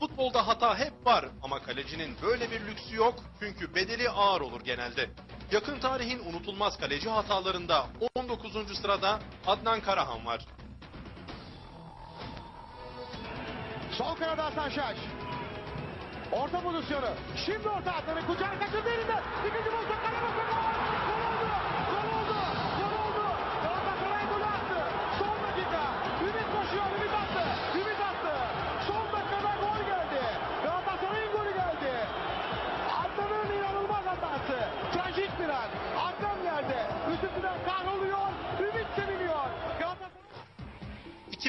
Futbolda hata hep var ama kalecinin böyle bir lüksü yok çünkü bedeli ağır olur genelde. Yakın tarihin unutulmaz kaleci hatalarında 19. sırada Adnan Karahan var. Sol kanada Hasan Şaş. Orta pozisyonu. Şimdi orta atları kucağına kaçırdı elinden. İkinci pozisyon kale.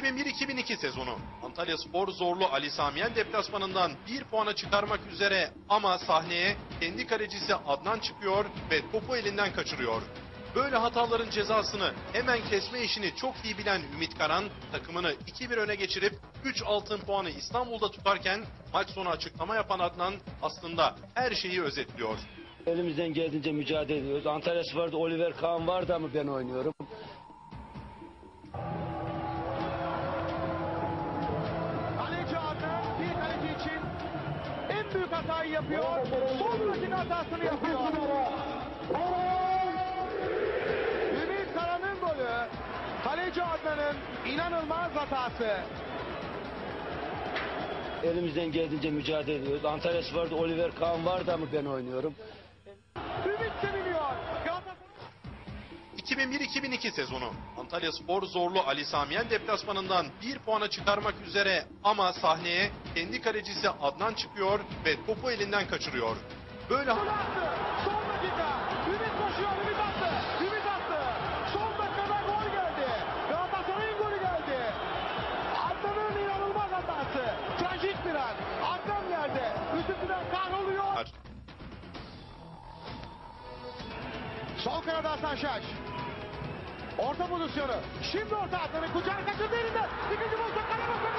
2001-2002 sezonu Antalya Spor zorlu Ali Samiyen deplasmanından bir puana çıkarmak üzere ama sahneye kendi kalecisi Adnan çıkıyor ve topu elinden kaçırıyor. Böyle hataların cezasını hemen kesme işini çok iyi bilen Ümit Karan takımını 2-1 öne geçirip 3 altın puanı İstanbul'da tutarken maç sonu açıklama yapan Adnan aslında her şeyi özetliyor. Elimizden geldiğince mücadele ediyoruz. Antalya Spor'da Oliver Kahn vardı ama ben oynuyorum. Hatayı yapıyor. Son dakika hatasını yapıyor. Ümit Karan'ın golü. Kaleci Adnan'ın inanılmaz hatası. Elimizden geldiğince mücadele ediyoruz. Antalya Spor'da Oliver Kahn vardı ama ben oynuyorum. Ümit seviniyor. Galatasaray 2001-2002 sezonu Antalya Spor zorlu Ali Samiyen deplasmanından bir puana çıkarmak üzere ama sahneye kendi kalecisi Adnan çıkıyor ve topu elinden kaçırıyor. Böyle Gol attı. Son dakika. Ümit koşuyor. Ümit attı. Ümit attı. Son dakikada gol geldi. Galatasaray'ın golü geldi. Adnan'ın inanılmaz hatası. Trajik bir an. Adnan yerde. Üzüntüden kahroluyor. Sol kanada Hasan Şaş. Orta pozisyonu. Şimdi orta atları kucağına kaçırdı elinden. İkinci pozisyon kale bakıyor.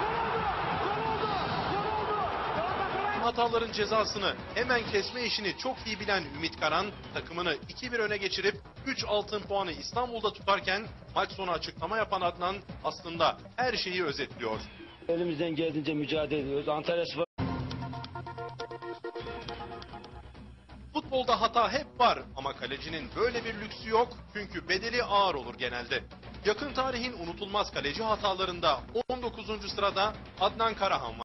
Gol oldu. Gol oldu. Gol oldu. Galatasaray hataların cezasını hemen kesme işini çok iyi bilen Ümit Karan takımını 2-1 öne geçirip 3 altın puanı İstanbul'da tutarken maç sonu açıklama yapan Adnan aslında her şeyi özetliyor. Elimizden geldiğince mücadele ediyoruz. Antalya Spor Futbolda hata hep var ama kalecinin böyle bir lüksü yok çünkü bedeli ağır olur genelde. Yakın tarihin unutulmaz kaleci hatalarında 19. sırada Adnan Karahan var.